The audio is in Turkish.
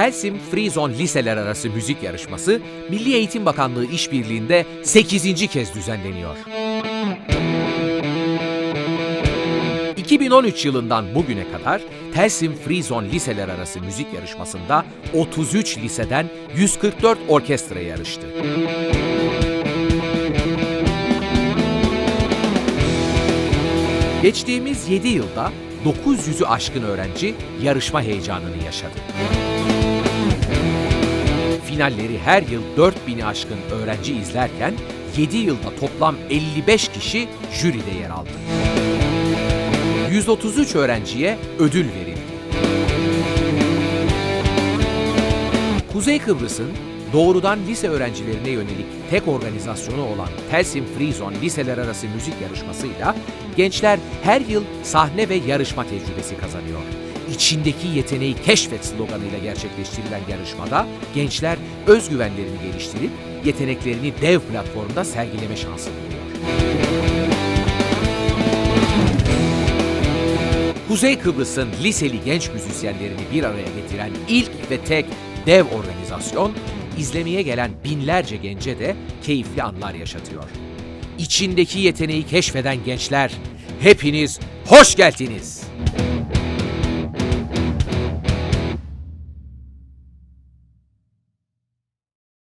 Telsim Free Zone Liseler Arası Müzik Yarışması Milli Eğitim Bakanlığı işbirliğinde 8. kez düzenleniyor. 2013 yılından bugüne kadar Telsim Free Zone Liseler Arası Müzik Yarışması'nda 33 liseden 144 orkestra yarıştı. Geçtiğimiz 7 yılda 900'ü aşkın öğrenci yarışma heyecanını yaşadı. Finalleri her yıl 4000'i aşkın öğrenci izlerken 7 yılda toplam 55 kişi jüride yer aldı. 133 öğrenciye ödül verildi. Kuzey Kıbrıs'ın doğrudan lise öğrencilerine yönelik tek organizasyonu olan Telsim Free Zone Liseler Arası Müzik Yarışması'yla gençler her yıl sahne ve yarışma tecrübesi kazanıyor. İçindeki yeteneği keşfet sloganıyla gerçekleştirilen yarışmada gençler özgüvenlerini geliştirip yeteneklerini dev platformda sergileme şansı buluyor. Kuzey Kıbrıs'ın liseli genç müzisyenlerini bir araya getiren ilk ve tek dev organizasyon, izlemeye gelen binlerce gence de keyifli anlar yaşatıyor. İçindeki yeteneği keşfeden gençler, hepiniz hoş geldiniz.